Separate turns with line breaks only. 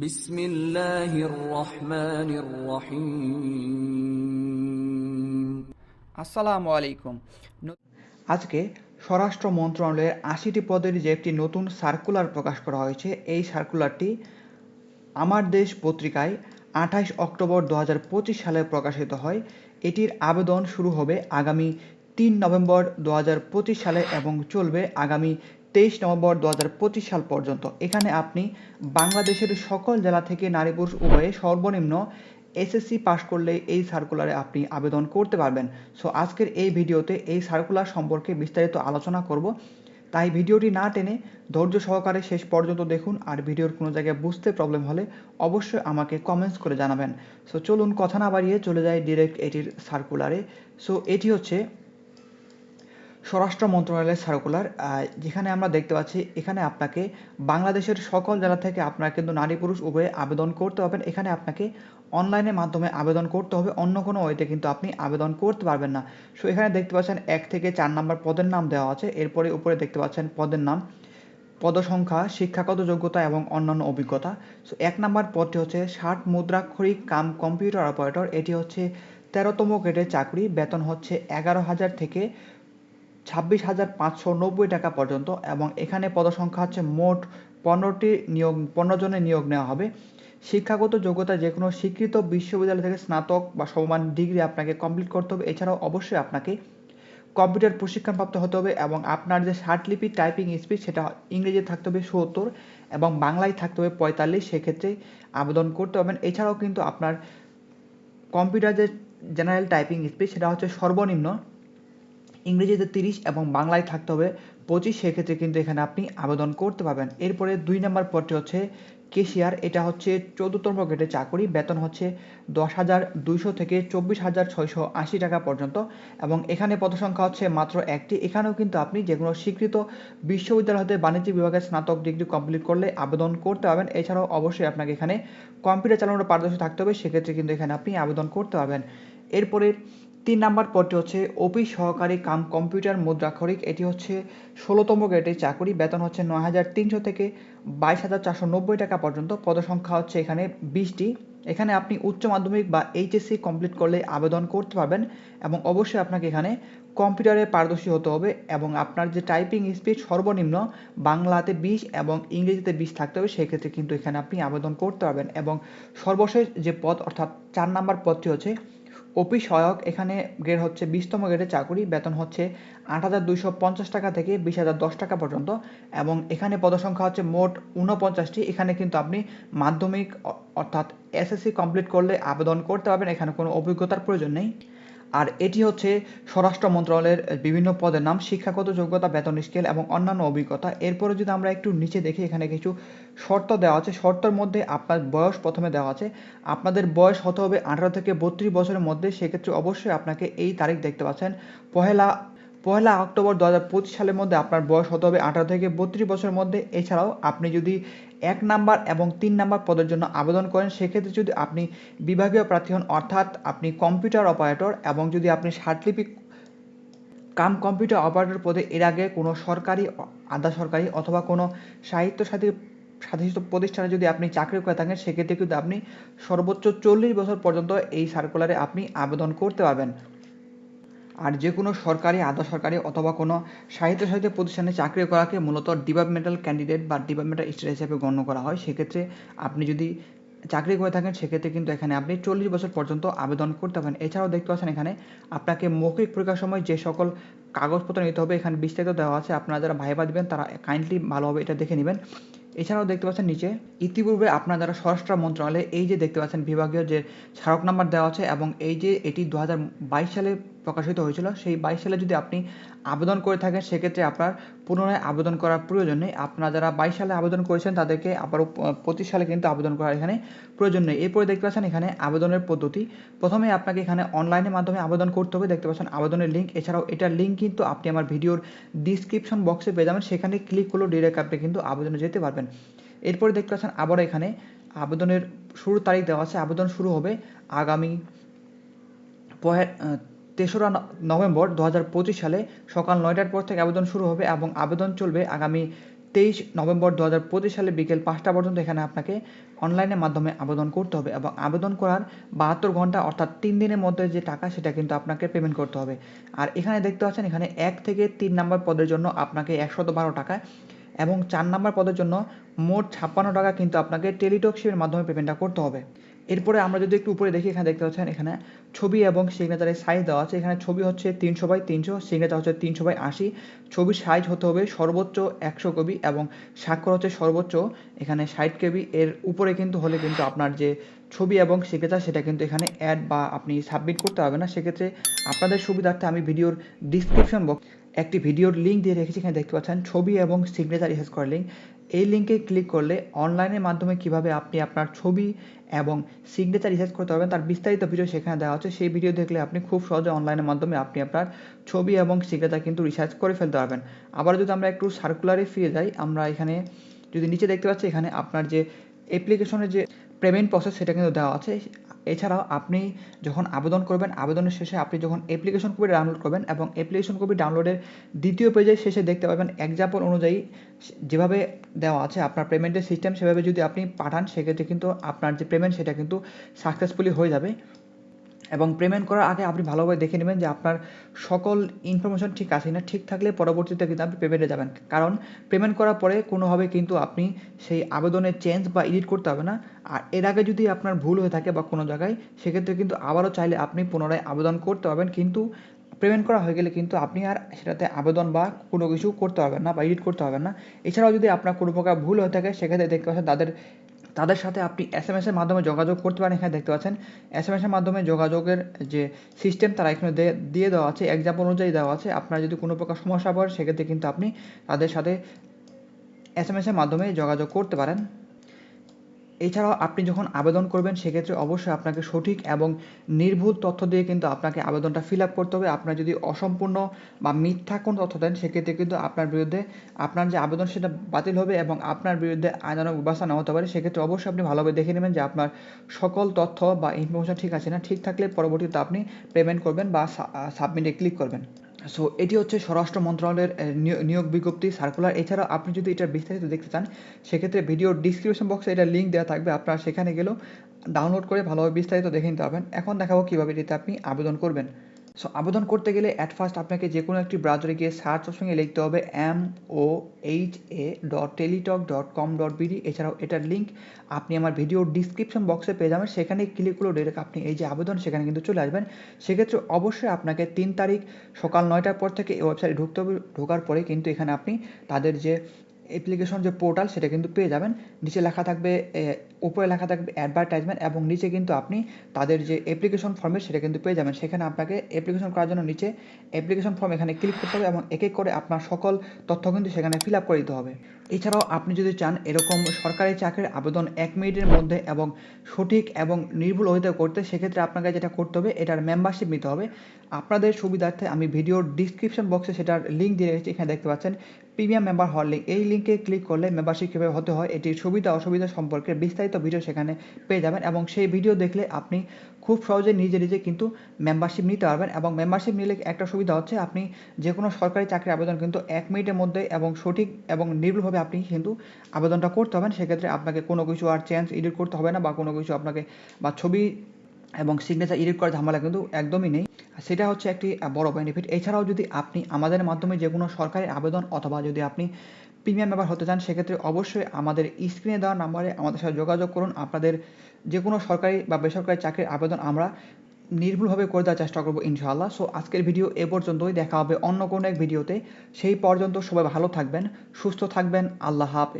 বিসমিল্লাহির
আসসালামু আলাইকুম।
আজকে স্বরাষ্ট্র মন্ত্রণালয়ের আশিটি পদের যে একটি নতুন সার্কুলার প্রকাশ করা হয়েছে এই সার্কুলারটি আমার দেশ পত্রিকায় আঠাশ অক্টোবর দু হাজার পঁচিশ সালে প্রকাশিত হয়। এটির আবেদন শুরু হবে আগামী তিন নভেম্বর দু হাজার পঁচিশ সালে এবং চলবে আগামী তেইশ নভেম্বর দু হাজার পঁচিশ সাল পর্যন্ত। এখানে আপনি বাংলাদেশের সকল জেলা থেকে নারী পুরুষ উভয়ে সর্বনিম্ন এসএসসি পাশ করলে এই সার্কুলারে আপনি আবেদন করতে পারবেন। সো আজকের এই ভিডিওতে এই সার্কুলার সম্পর্কে বিস্তারিত আলোচনা করব। তাই ভিডিওটি না টেনে ধৈর্য সহকারে শেষ পর্যন্ত দেখুন আর ভিডিওর কোনো জায়গায় বুঝতে প্রবলেম হলে অবশ্যই আমাকে কমেন্টস করে জানাবেন। সো চলুন কথা না বাড়িয়ে চলে যাই ডিরেক্ট এটির সার্কুলারে সো এটি হচ্ছে স্বরাষ্ট্র মন্ত্রণালয়ের সার্কুলার যেখানে আমরা দেখতে পাচ্ছি এখানে আপনাকে বাংলাদেশের সকল জেলা থেকে আপনারা কিন্তু নারী পুরুষ উভয়ে আবেদন করতে পারবেন। এখানে আপনাকে অনলাইনের মাধ্যমে আবেদন করতে হবে। অন্য কোনো ওয়েতে কিন্তু আপনি আবেদন করতে পারবেন না। সো এখানে দেখতে পাচ্ছেন এক থেকে চার নাম্বার পদের নাম দেওয়া আছে। এরপরে উপরে দেখতে পাচ্ছেন পদের নাম, পদসংখ্যা, শিক্ষাগত যোগ্যতা এবং অন্যান্য অভিজ্ঞতা। সো এক নাম্বার পদটি হচ্ছে ষাট মুদ্রাক্ষরিক কাম কম্পিউটার অপারেটর। এটি হচ্ছে তেরোতম গ্রেডের চাকরি। বেতন হচ্ছে এগারো হাজার থেকে ছাব্বিশ হাজার পাঁচশো নব্বই টাকা পর্যন্ত এবং এখানে পদসংখ্যা হচ্ছে মোট পনেরোটি নিয়োগ, পনেরো জনের নিয়োগ নেওয়া হবে। শিক্ষাগত যোগ্যতা যে কোনো স্বীকৃত বিশ্ববিদ্যালয় থেকে স্নাতক বা সমমান ডিগ্রি আপনাকে কমপ্লিট করতে হবে। এছাড়াও অবশ্যই আপনাকে কম্পিউটার প্রশিক্ষণপ্রাপ্ত হতে হবে এবং আপনার যে ষাটলিপি টাইপিং স্পিড সেটা ইংরেজি থাকতে হবে সত্তর এবং বাংলায় থাকতে হবে পঁয়তাল্লিশ। সেক্ষেত্রে আবেদন করতে পারবেন। এছাড়াও কিন্তু আপনার কম্পিউটার যে জেনারেল টাইপিং স্পিড সেটা হচ্ছে সর্বনিম্ন ইংরেজিতে তিরিশ এবং বাংলায় থাকতে হবে পঁচিশ, সেক্ষেত্রে কিন্তু এখানে আপনি আবেদন করতে পারবেন। এরপরে দুই নম্বর পদটি হচ্ছে কেশিয়ার। এটা হচ্ছে চোদ্দতম গ্রেডের চাকরি। বেতন হচ্ছে দশ হাজার দুইশো থেকে চব্বিশ হাজার ছয়শো আশি টাকা পর্যন্ত এবং এখানে পদসংখ্যা হচ্ছে মাত্র একটি। এখানেও কিন্তু আপনি যে কোনো স্বীকৃত বিশ্ববিদ্যালয় হতে বাণিজ্য বিভাগের স্নাতক ডিগ্রি কমপ্লিট করলে আবেদন করতে পারবেন। এছাড়াও অবশ্যই আপনাকে এখানে কম্পিউটার চালানোর পারদর্শী থাকতে হবে। সেক্ষেত্রে কিন্তু এখানে আপনি আবেদন করতে পারবেন। এরপরে তিন নাম্বার পদটি হচ্ছে অফিস সহকারী কাম কম্পিউটার মুদ্রাক্ষরিক। এটি হচ্ছে ষোলোতম গ্রেডের চাকরি। বেতন হচ্ছে নয় হাজার তিনশো থেকে বাইশ হাজার চারশো নব্বই টাকা পর্যন্ত। পদসংখ্যা হচ্ছে এখানে বিশটি। এখানে আপনি উচ্চ মাধ্যমিক বা এইচএসসি কমপ্লিট করলে আবেদন করতে পারবেন এবং অবশ্যই আপনাকে এখানে কম্পিউটারে পারদর্শী হতে হবে এবং আপনার যে টাইপিং স্পিড সর্বনিম্ন বাংলাতে বিশ এবং ইংরেজিতে বিশ থাকতে হবে, সেক্ষেত্রে কিন্তু এখানে আপনি আবেদন করতে পারবেন। এবং সর্বশেষ যে পদ, অর্থাৎ চার নাম্বার পদটি হচ্ছে অফিস সহায়ক এখানে গ্রেড হচ্ছে বিশতম গ্রেডের চাকরি, বেতন হচ্ছে আট হাজার দুইশো পঞ্চাশ টাকা থেকে বিশ হাজার দশ টাকা পর্যন্ত এবং এখানে পদসংখ্যা হচ্ছে মোট ঊনপঞ্চাশটি। এখানে কিন্তু আপনি মাধ্যমিক অর্থাৎ এসএসসি কমপ্লিট করলে আবেদন করতে পারবেন, এখানে কোনো অভিজ্ঞতার প্রয়োজন নেই। আর এটি হচ্ছে স্বরাষ্ট্র মন্ত্রণালয়ের বিভিন্ন পদের নাম, শিক্ষাগত যোগ্যতা, বেতন স্কেল এবং অন্যান্য অভিজ্ঞতা। এরপরে যদি আমরা একটু নিচে দেখি, এখানে কিছু শর্ত দেওয়া আছে। শর্তের মধ্যে আপনার বয়স প্রথমে দেওয়া আছে। আপনাদের বয়স হতে হবে আঠারো থেকে বত্রিশ বছরের মধ্যে। সেক্ষেত্রে অবশ্যই আপনাকে এই তারিখ দেখতে পাচ্ছেন। পহেলা পহেলা অক্টোবর দু হাজার পঁচিশ সালের মধ্যে আপনার বয়স হতে হবে আঠারো থেকে বত্রিশ বছরের মধ্যে। এছাড়াও আপনি যদি এক নাম্বার এবং তিন নাম্বার পদের জন্য আবেদন করেন, সেক্ষেত্রে যদি আপনি বিভাগীয় প্রার্থী হন, অর্থাৎ আপনি কম্পিউটার অপারেটর এবং যদি আপনি ষাটলিপি কাম কম্পিউটার অপারেটর পদে, এর আগে কোনো সরকারি, আধা সরকারি অথবা কোনো সাহিত্য সাথী সাধিত প্রতিষ্ঠানে যদি আপনি চাকরি করে থাকেন, সেক্ষেত্রে কিন্তু আপনি সর্বোচ্চ চল্লিশ বছর পর্যন্ত এই সার্কুলারে আপনি আবেদন করতে পারবেন। আর যে কোনো সরকারি, আধা সরকারি অথবা কোনো সাহিত্য সাহিত্য প্রতিষ্ঠানে চাকরি করাকে মূলত ডিপার্টমেন্টাল ক্যান্ডিডেট বা ডিপার্টমেন্টাল স্টার হিসেবে গণ্য করা হয়। সেক্ষেত্রে আপনি যদি চাকরি করে থাকেন, সেক্ষেত্রে কিন্তু এখানে আপনি চল্লিশ বছর পর্যন্ত আবেদন করতে পারেন। এছাড়াও দেখতে পাচ্ছেন এখানে আপনাকে মৌখিক পরীক্ষার সময় যে সকল কাগজপত্র নিতে হবে, এখানে বিস্তারিত দেওয়া আছে। আপনারা যারা ভাইবা দিবেন, তারা কাইন্ডলি ভালোভাবে এটা দেখে নেবেন। এছাড়াও দেখতে পাচ্ছেন নিচে, ইতিপূর্বে আপনারা যারা স্বরাষ্ট্র মন্ত্রণালয়ে, এই যে দেখতে পাচ্ছেন বিভাগীয় যে স্মারক নাম্বার দেওয়া আছে এবং এই যে এটি দু হাজার বাইশ সালে প্রকাশিত হয়েছিল, সেই বাইশ সালে যদি আপনি আবেদন করে থাকেন, সেক্ষেত্রে আপনার পুনরায় আবেদন করার প্রয়োজন নেই। আপনারা যারা বাইশ সালে আবেদন করেছেন, তাদেরকে আবারও পঁচিশ সালে কিন্তু আবেদন করার এখানে প্রয়োজন নেই। এরপরে দেখতে পাচ্ছেন এখানে আবেদনের পদ্ধতি। প্রথমে আপনাকে এখানে অনলাইনের মাধ্যমে আবেদন করতে হবে। দেখতে পাচ্ছেন আবেদনের লিঙ্ক। এছাড়াও এটার লিঙ্ক কিন্তু আপনি আমার ভিডিওর ডিসক্রিপশন বক্সে পেয়ে যাবেন। সেখানে ক্লিক করলেও ডিরেক্ট আপনি কিন্তু আবেদনে যেতে পারবেন। এরপরে দেখতে পাচ্ছেন আবারও এখানে আবেদনের শুরু তারিখ দেওয়া আছে। আবেদন শুরু হবে আগামী তেসরা নভেম্বর দু হাজার পঁচিশ সালে সকাল নয়টার পর থেকে আবেদন শুরু হবে এবং আবেদন চলবে আগামী তেইশ নভেম্বর দু হাজার পঁচিশ সালে বিকেল পাঁচটা পর্যন্ত এখানে আপনাকে অনলাইনের মাধ্যমে আবেদন করতে হবে এবং আবেদন করার বাহাত্তর ঘণ্টা অর্থাৎ তিন দিনের মধ্যে যে টাকা সেটা কিন্তু আপনাকে পেমেন্ট করতে হবে। আর এখানে দেখতে পাচ্ছেন এখানে এক থেকে তিন নাম্বার পদের জন্য আপনাকে একশত বারো টাকা এবং চার নাম্বার পদের জন্য মোট ছাপ্পান্ন টাকা কিন্তু আপনাকে টেলিটক টেলিটকশিপের মাধ্যমে পেমেন্টটা করতে হবে। এরপরে আমরা যদি একটু উপরে দেখি, এখানে দেখতে পাচ্ছেন, এখানে ছবি এবং সিগনেচারের সাইজ দেওয়া আছে। এখানে ছবি হচ্ছে তিনশো বাই তিনশো, সিগনেচার হচ্ছে তিনশো বাই আশি। ছবির সাইজ হতে হবে সর্বোচ্চ একশো কবি এবং স্বাক্ষর হচ্ছে সর্বোচ্চ এখানে ষাট কেবি এর উপরে কিন্তু হলে কিন্তু আপনার যে ছবি এবং সিগনেচার, সেটা কিন্তু এখানে অ্যাড বা আপনি সাবমিট করতে হবে না। সেক্ষেত্রে আপনাদের সুবিধার্থে আমি ভিডিওর ডিসক্রিপশন বক্স একটি ভিডিওর লিঙ্ক দিয়ে রেখেছি। এখানে দেখতে পাচ্ছেন, ছবি এবং সিগনেচার ইহেজ করার লিঙ্ক এই লিঙ্কে ক্লিক করলে অনলাইনের মাধ্যমে কীভাবে আপনি আপনার ছবি এবং সিগনেচার রিসার্চ করতে পারবেন, তার বিস্তারিত ভিডিও সেখানে দেওয়া হচ্ছে সেই ভিডিও দেখলে আপনি খুব সহজে অনলাইনের মাধ্যমে আপনি আপনার ছবি এবং সিগনেচার কিন্তু রিসার্চ করে ফেলতে পারবেন। আবার যদি আমরা একটু সার্কুলারে ফিরে যাই, আমরা এখানে যদি নিচে দেখতে পাচ্ছি, এখানে আপনার যে অ্যাপ্লিকেশনের যে পেমেন্ট প্রসেস সেটা কিন্তু দেওয়া আছে। এছাড়াও আপনি যখন আবেদন করবেন, আবেদনের শেষে আপনি যখন অ্যাপ্লিকেশন কপি ডাউনলোড করবেন এবং অ্যাপ্লিকেশন কপি ডাউনলোডের দ্বিতীয় পেজে শেষে দেখতে পাবেন এক্সাম্পল অনুযায়ী যেভাবে দেওয়া আছে আপনার পেমেন্টের সিস্টেম সেভাবে যদি আপনি পাঠান, সেক্ষেত্রে কিন্তু আপনার যে পেমেন্ট সেটা কিন্তু সাকসেসফুলি হয়ে যাবে। এবং পেমেন্ট করার আগে আপনি ভালোভাবে দেখে নেবেন যে আপনার সকল ইনফরমেশন ঠিক আছে না ঠিক থাকলে পরবর্তীতে কিন্তু আপনি পেমেন্টে যাবেন। কারণ পেমেন্ট করার পরে কোনোভাবে কিন্তু আপনি সেই আবেদনের চেঞ্জ বা এডিট করতে হবে না। আর এর আগে যদি আপনার ভুল হয়ে থাকে বা কোনো জায়গায়, সেক্ষেত্রে কিন্তু আবারও চাইলে আপনি পুনরায় আবেদন করতে পারবেন। কিন্তু পেমেন্ট করা হয়ে গেলে কিন্তু আপনি আর সেটাতে আবেদন বা কোনো কিছু করতে পারবেন না বা এডিট করতে পারবেন না। এছাড়াও যদি আপনার কোনো প্রকার ভুল হয়ে থাকে, সেক্ষেত্রে দেখতে পাচ্ছেন তাদের তাদের সাথে আপনি এস এম এর মাধ্যমে যোগাযোগ করতে পারেন। এখানে দেখতে পাচ্ছেন এস এম এর মাধ্যমে যোগাযোগের যে সিস্টেম তারা এখানে দিয়ে দেওয়া আছে এক্সাম্পল অনুযায়ী দেওয়া আছে। আপনার যদি কোনো প্রকার সমস্যা পড়ে, সেক্ষেত্রে কিন্তু আপনি তাদের সাথে এস এম এর মাধ্যমে যোগাযোগ করতে পারেন। এছাড়াও আপনি যখন আবেদন করবেন, সেক্ষেত্রে অবশ্যই আপনাকে সঠিক এবং নির্ভুল তথ্য দিয়ে কিন্তু আপনাকে আবেদনটা ফিল আপ করতে হবে। আপনার যদি অসম্পূর্ণ বা মিথ্যা কোনো তথ্য দেন, সেক্ষেত্রে কিন্তু আপনার বিরুদ্ধে আপনার যে আবেদন, সেটা বাতিল হবে এবং আপনার বিরুদ্ধে আইনানুগ ব্যবস্থা নেওয়া হতে পারে। সেক্ষেত্রে অবশ্যই আপনি ভালোভাবে দেখে নেবেন যে আপনার সকল তথ্য বা ইনফরমেশন ঠিক আছে না, ঠিক থাকলে পরবর্তীতে আপনি পেমেন্ট করবেন বা সাবমিটে ক্লিক করবেন। সো এটি হচ্ছে স্বরাষ্ট্র মন্ত্রণালয়ের নিয়োগ বিজ্ঞপ্তি সার্কুলার এছাড়া আপনি যদি এটা বিস্তারিত দেখতে চান, সেক্ষেত্রে ভিডিও ডিসক্রিপশন বক্সে এটা লিঙ্ক দেওয়া থাকবে। আপনারা সেখানে গেলেও ডাউনলোড করে ভালোভাবে বিস্তারিত দেখে নিতে পারবেন। এখন দেখাবো কীভাবে এটিতে আপনি আবেদন করবেন। সো আবেদন করতে গেলে অ্যাট ফার্স্ট আপনাকে যে কোনো একটি ব্রাউজারে গিয়ে সার্চ অপশনে লিখতে হবে M O H A dot Teletalk dot com dot BD এছাড়াও এটার লিঙ্ক আপনি আমার ভিডিও ডিসক্রিপশন বক্সে পেয়ে যাবেন। সেখানে ক্লিক করলে ডিরেক্ট আপনি এই যে আবেদন, সেখানে কিন্তু চলে আসবেন। সেক্ষেত্রে অবশ্যই আপনাকে তিন তারিখ সকাল নয়টার পর থেকে এই ওয়েবসাইটে ঢুকতে হবে। ঢোকার পরে কিন্তু এখানে আপনি তাদের যে অ্যাপ্লিকেশন যে পোর্টাল সেটা কিন্তু পেয়ে যাবেন। নিচে লেখা থাকবে উপরে লেখা থাকবে অ্যাডভার্টাইজমেন্ট এবং নিচে কিন্তু আপনি তাদের যে অ্যাপ্লিকেশন ফর্মের সেটা কিন্তু পেয়ে যাবেন। সেখানে আপনাকে অ্যাপ্লিকেশন করার জন্য নিচে অ্যাপ্লিকেশন ফর্ম এখানে ক্লিক করতে হবে এবং এক এক করে আপনার সকল তথ্য কিন্তু সেখানে ফিল আপ করে দিতে হবে। এছাড়াও আপনি যদি চান এরকম সরকারি চাকরির আবেদন এক মিনিটের মধ্যে এবং সঠিক এবং নির্ভুল হইতে করতে, সেক্ষেত্রে আপনাকে যেটা করতে হবে, এটার মেম্বারশিপ নিতে হবে। আপনাদের সুবিধার্থে আমি ভিডিওর ডিসক্রিপশন বক্সে সেটার লিঙ্ক দিয়ে রেখেছি, এখানে দেখতে পাচ্ছেন। প্রিমিয়াম মেম্বার হওয়ার লিঙ্ক এই লিঙ্কে ক্লিক করলে মেম্বারশিপ কীভাবে হতে হয় এটির সুবিধা অসুবিধা সম্পর্কে বিস্তারিত ভিডিও সেখানে পেয়ে যাবেন এবং সেই ভিডিও দেখলে আপনি খুব সহজে নিজে নিজে কিন্তু মেম্বারশিপ নিতে পারবেন এবং মেম্বারশিপ নিলে একটা সুবিধা হচ্ছে আপনি যে কোনো সরকারি চাকরির আবেদন কিন্তু এক মিনিটের মধ্যে এবং সঠিক এবং নির্ভুলভাবে আপনি কিন্তু আবেদনটা করতে হবেন সেক্ষেত্রে আপনাকে কোনো কিছু আর চেঞ্জ এডিট করতে হবে না বা কোনো কিছু আপনাকে বা ছবি এবং সিগনেচার এডিট করার ঝামেলা কিন্তু একদমই নেই। সেটা হচ্ছে একটি বড় বেনিফিট এছাড়াও যদি আপনি আমাদের মাধ্যমে যে কোনো সরকারি আবেদন অথবা যদি আপনি প্রিমিয়াম মেম্বার হতে চান, সেক্ষেত্রে অবশ্যই আমাদের স্ক্রিনে দেওয়া নাম্বারে আমাদের সাথে যোগাযোগ করুন। আপনাদের যে কোনো সরকারি বা বেসরকারি চাকরির আবেদন আমরা নির্ভুলভাবে করে দেওয়ার চেষ্টা করব ইনশাআল্লাহ। সো আজকের ভিডিও এ পর্যন্তই। দেখা হবে অন্য কোনো এক ভিডিওতে সেই পর্যন্ত সবাই ভালো থাকবেন, সুস্থ থাকবেন। আল্লাহ হাফেজ।